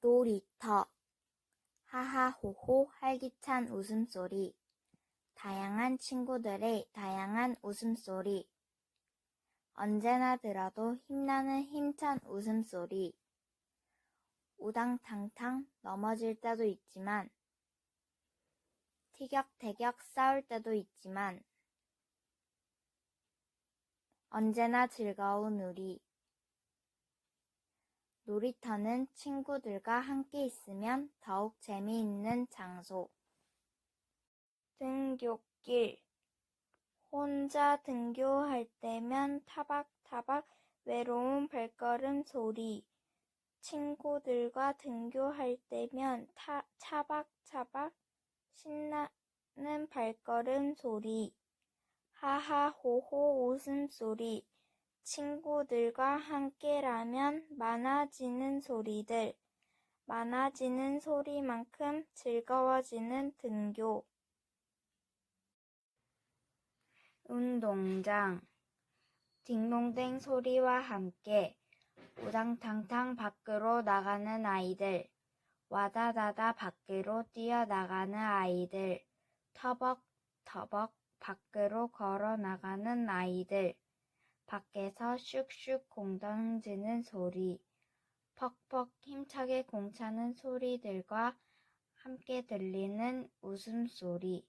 놀이터. 하하호호 활기찬 웃음소리. 다양한 친구들의 다양한 웃음소리. 언제나 들어도 힘나는 힘찬 웃음소리. 우당탕탕 넘어질 때도 있지만 티격태격 싸울 때도 있지만 언제나 즐거운 우리 놀이터는 친구들과 함께 있으면 더욱 재미있는 장소. 등굣길. 혼자 등교할 때면 타박타박 외로운 발걸음 소리. 친구들과 등교할 때면 타, 차박차박 신나는 발걸음 소리. 하하호호 웃음소리. 친구들과 함께라면 많아지는 소리들, 많아지는 소리만큼 즐거워지는 등교. 운동장. 딩동댕 소리와 함께 우당탕탕 밖으로 나가는 아이들, 와다다다 밖으로 뛰어나가는 아이들, 터벅터벅 밖으로 걸어 나가는 아이들, 밖에서 슉슉 공 던지는 소리, 퍽퍽 힘차게 공차는 소리들과 함께 들리는 웃음소리.